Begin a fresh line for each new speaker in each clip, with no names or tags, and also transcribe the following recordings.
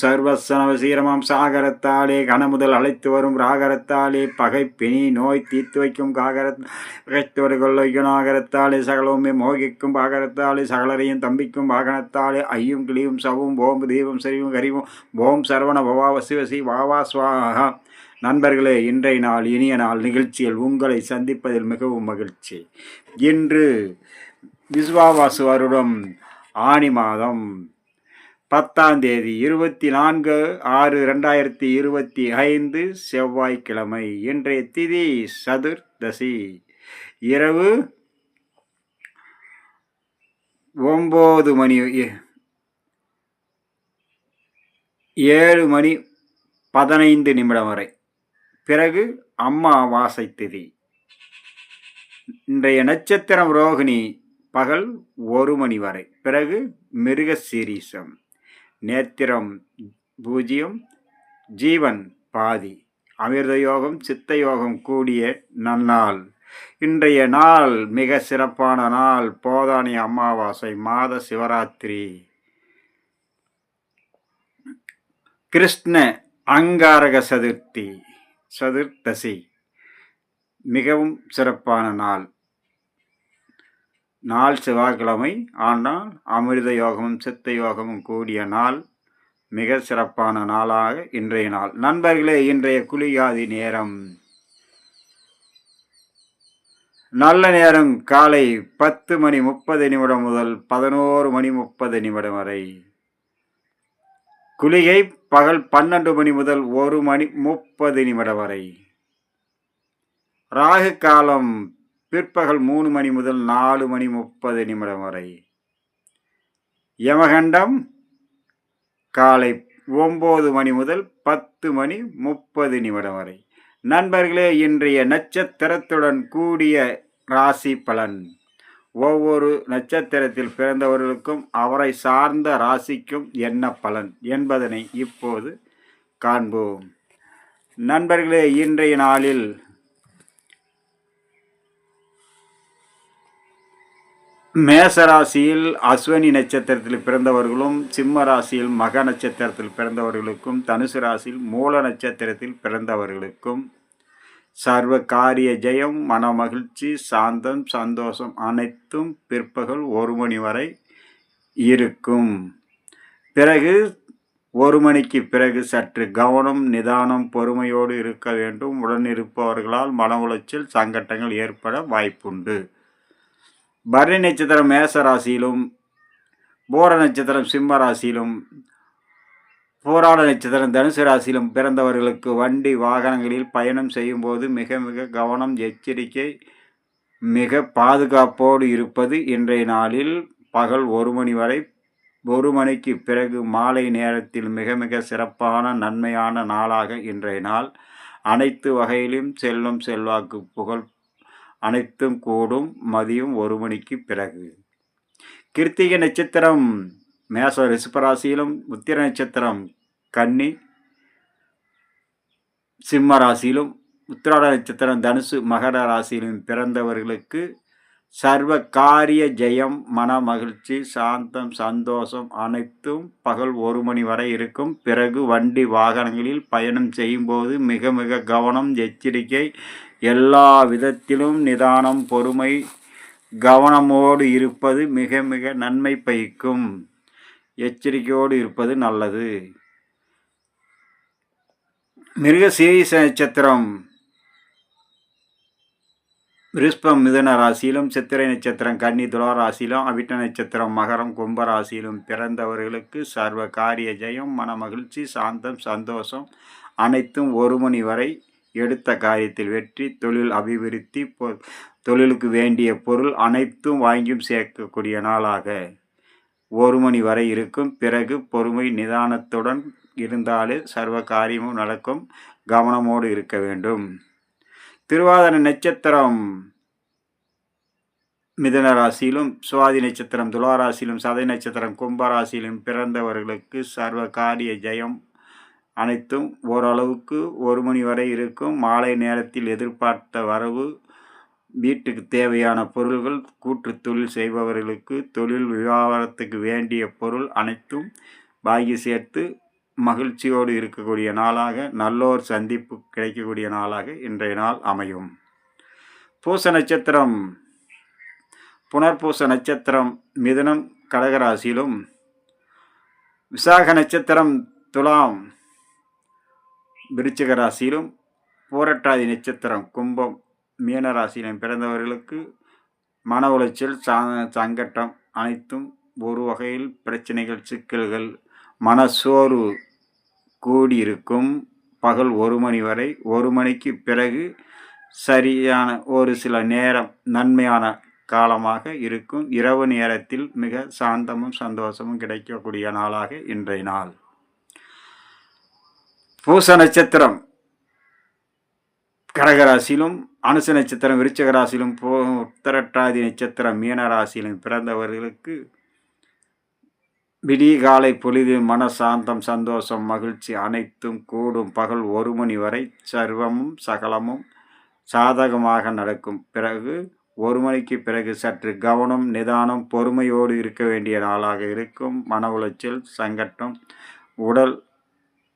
சர்வசனவசீரமாம் சாகரத்தாலே கனமுதல் அழைத்து வரும் ராகரத்தாலே பகை பிணி நோய் தீர்த்து வைக்கும் காகரத் பகைத்தோடு கொள்ளைக்கும் நாகரத்தாலே சகலவுமே மோகிக்கும் பாகரத்தாலே சகலரையும் தம்பிக்கும் வாகனத்தாலே ஐயும் கிளியும் சவும் ஓம் தீபம் சரிவும் கரிவும் ஓம் சரவண பவா வசிவசி வாவா சுவாகா நண்பர்களே இன்றைய நாள் இனிய நாள் நிகழ்ச்சியில் உங்களை சந்திப்பதில் மிகவும் மகிழ்ச்சி. இன்று விஸ்வாவாசு வருடம் ஆனி மாதம் பத்தாம் தேதி இருபத்தி நான்கு ஆறு ரெண்டாயிரத்தி இருபத்தி ஐந்து செவ்வாய்க்கிழமை. இன்றைய திதி சதுர்தசி. இரவு ஒம்பது மணி ஏழு மணி பதினைந்து நிமிடம் வரை. பிறகு அம்மாவாசை திதி. இன்றைய நட்சத்திரம் ரோகிணி பகல் ஒரு மணி வரை. பிறகு மிருக சீரீசம் நேத்திரம் பூஜ்ஜியம் ஜீவன் பாதி. அமிர்த யோகம் சித்த யோகம் கூடிய நன்னாள். இன்றைய நாள் மிக சிறப்பான நாள். போதானி அமாவாசை மாத சிவராத்திரி. கிருஷ்ண அங்காரக சதுர்த்தி சதுர்த்தசி மிகவும் சிறப்பான நாள். நாள் செவ்வாய்க்கிழமை ஆனால் அமிர்த யோகமும் சித்த யோகமும் கூடிய நாள் மிக சிறப்பான நாளாக இன்றைய நாள். நண்பர்களே இன்றைய குளியாதி நேரம். நல்ல நேரம் காலை பத்து மணி முப்பது நிமிடம் முதல் பதினோரு மணி முப்பது நிமிடம் வரை. குளிகை பகல் பன்னெண்டு மணி முதல் ஒரு மணி முப்பது நிமிடம் வரை. ராகு காலம் பிற்பகல் மூணு மணி முதல் நாலு மணி முப்பது நிமிடம் வரை. யமகண்டம் காலை ஒம்பது மணி முதல் பத்து மணி முப்பது நிமிடம் வரை. நண்பர்களே இன்றைய நட்சத்திரத்துடன் கூடிய ராசி பலன். ஒவ்வொரு நட்சத்திரத்தில் பிறந்தவர்களுக்கும் அவரை சார்ந்த ராசிக்கும் என்ன பலன் என்பதனை இப்போது காண்போம். நண்பர்களே இன்றைய நாளில் மேசராசியில் அஸ்வனி நட்சத்திரத்தில் பிறந்தவர்களும் சிம்ம ராசியில் மக நட்சத்திரத்தில் பிறந்தவர்களுக்கும் தனுசு ராசியில் மூல நட்சத்திரத்தில் பிறந்தவர்களுக்கும் சர்வ காரிய ஜெயம் மன மகிழ்ச்சி சாந்தம் சந்தோஷம் அனைத்தும் பிற்பகல் ஒரு மணி வரை இருக்கும். பிறகு ஒரு மணிக்கு பிறகு சற்று கவனம் நிதானம் பொறுமையோடு இருக்க வேண்டும். உடன் இருப்பவர்களால் மன உளைச்சல் சங்கட்டங்கள் ஏற்பட வாய்ப்புண்டு. பரணி நட்சத்திரம் மேச ராசியிலும் போர நட்சத்திரம் சிம்ம ராசியிலும் போராட நட்சத்திரம் தனுசு ராசியிலும் பிறந்தவர்களுக்கு வண்டி வாகனங்களில் பயணம் செய்யும்போது மிக மிக கவனம் எச்சரிக்கை மிக பாதுகாப்போடு இருப்பது இன்றைய நாளில் பகல் ஒரு மணி வரை ஒரு மணிக்கு பிறகு மாலை நேரத்தில் மிக மிக சிறப்பான நன்மையான நாளாக இன்றைய நாள். அனைத்து வகையிலும் செல்லும் செல்வாக்கு புகழ் அனைத்தும் கூடும் மதியம் ஒரு மணிக்கு பிறகு. கிருத்திகை நட்சத்திரம் மேச ரிஷபராசியிலும் உத்திர நட்சத்திரம் கன்னி சிம்ம ராசியிலும் உத்திராட நட்சத்திரம் தனுசு மகர ராசியிலும் பிறந்தவர்களுக்கு சர்வ காரிய ஜெயம் மன மகிழ்ச்சி சாந்தம் சந்தோஷம் அனைத்தும் பகல் ஒரு மணி வரை இருக்கும். பிறகு வண்டி வாகனங்களில் பயணம் செய்யும்போது மிக மிக கவனம் எச்சரிக்கை எல்லா விதத்திலும் நிதானம் பொறுமை கவனமோடு இருப்பது மிக மிக நன்மை பயிக்கும். எச்சரிக்கையோடு இருப்பது நல்லது. மிருக நட்சத்திரம் ரிஷ்பம் மிதன ராசியிலும் சித்திரை நட்சத்திரம் கன்னி துலா ராசியிலும் அவிட்ட நட்சத்திரம் மகரம் கும்ப ராசியிலும் பிறந்தவர்களுக்கு சர்வ காரிய ஜெயம் மன மகிழ்ச்சி சாந்தம் சந்தோஷம் அனைத்தும் ஒரு மணி வரை எடுத்த காரியத்தில் வெற்றி தொழில் அபிவிருத்தி பொ தொழிலுக்கு வேண்டிய பொருள் அனைத்தும் வாங்கியும் சேர்க்கக்கூடிய நாளாக ஒரு மணி வரை இருக்கும். பிறகு பொறுமை நிதானத்துடன் இருந்தாலே சர்வ காரியமும் நடக்கும். கவனமோடு இருக்க வேண்டும். திருவாதிர நட்சத்திரம் மிதன ராசியிலும் சுவாதி நட்சத்திரம் துளாராசியிலும் சதை நட்சத்திரம் கும்பராசியிலும் பிறந்தவர்களுக்கு சர்வ காரிய ஜெயம் அனைத்தும் ஓரளவுக்கு ஒரு மணி வரை இருக்கும். மாலை நேரத்தில் எதிர்பார்த்த வரவு வீட்டுக்கு தேவையான பொருள்கள் கூட்டு தொழில் செய்பவர்களுக்கு தொழில் வியாபாரத்துக்கு வேண்டிய பொருள் அனைத்தும் வாங்கி சேர்த்து மகிழ்ச்சியோடு இருக்கக்கூடிய நாளாக நல்லோர் சந்திப்பு கிடைக்கக்கூடிய நாளாக இன்றைய நாள் அமையும். பூச நட்சத்திரம் புனர்பூச நட்சத்திரம் மிதுனம் கடகராசியிலும் விசாக நட்சத்திரம் துலாம் விருச்சிக ராசியிலும் பூரட்டாதி நட்சத்திரம் கும்பம் மீனராசியிலும் பிறந்தவர்களுக்கு மன உளைச்சல் சங்கட்டம் அனைத்தும் ஒரு வகையில் பிரச்சனைகள் சிக்கல்கள் மனசோர்வு கூடியிருக்கும். பகல் ஒரு மணி வரை ஒரு மணிக்கு பிறகு சரியான ஒரு சில நேரம் நன்மையான காலமாக இருக்கும். இரவு நேரத்தில் மிக சாந்தமும் சந்தோஷமும் கிடைக்கக்கூடிய நாளாக இன்றைய நாள். பூச நட்சத்திரம் கடகராசியிலும் அனுச நட்சத்திரம் விருச்சகராசியிலும் போ உத்தரட்டாதி நட்சத்திரம் மீனராசியிலும் பிறந்தவர்களுக்கு விடிகாலை பொழுது மனசாந்தம் சந்தோஷம் மகிழ்ச்சி அனைத்தும் கூடும். பகல் ஒரு மணி வரை சர்வமும் சகலமும் சாதகமாக நடக்கும். பிறகு ஒரு மணிக்கு பிறகு சற்று கவனம் நிதானம் பொறுமையோடு இருக்க வேண்டிய நாளாக இருக்கும். மன உளைச்சல் சங்கட்டம் உடல்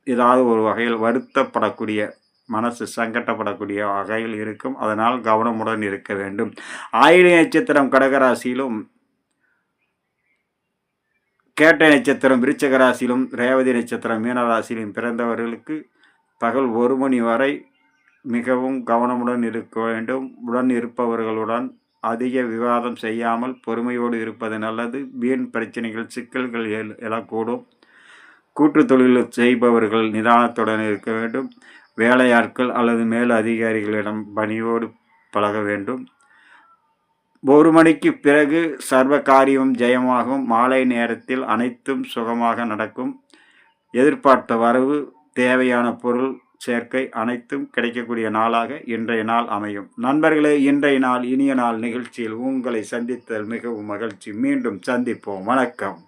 ஏதாவது ஒரு வகையில் வருத்தப்படக்கூடிய மனசு சங்கட்டப்படக்கூடிய வகையில் இருக்கும். அதனால் கவனமுடன் இருக்க வேண்டும். ஆயுத நட்சத்திரம் கடகராசியிலும் கேட்டை நட்சத்திரம் விருச்சக ராசியிலும் ரேவதி நட்சத்திரம் மீனராசியிலும் பிறந்தவர்களுக்கு பகல் ஒரு மணி வரை மிகவும் கவனமுடன் இருக்க வேண்டும். உடன் இருப்பவர்களுடன் அதிக விவாதம் செய்யாமல் பொறுமையோடு இருப்பது நல்லது. வீண் பிரச்சனைகள் சிக்கல்கள் எழக்கூடும். கூட்டு தொழில் செய்பவர்கள் நிதானத்துடன் இருக்க வேண்டும். வேலையாட்கள் அல்லது மேல் அதிகாரிகளிடம் பணியோடு பழக வேண்டும். ஒரு மணிக்கு பிறகு சர்வ காரியமும் ஜெயமாகும். மாலை நேரத்தில் அனைத்தும் சுகமாக நடக்கும். எதிர்பார்த்த வரவு தேவையான பொருள் சேர்க்கை அனைத்தும் கிடைக்கக்கூடிய நாளாக இன்றைய நாள் அமையும். நண்பர்களே இன்றைய நாள் இனிய நாள் நிகழ்ச்சியில் உங்களை சந்தித்தல் மிகவும் மகிழ்ச்சி. மீண்டும் சந்திப்போம். வணக்கம்.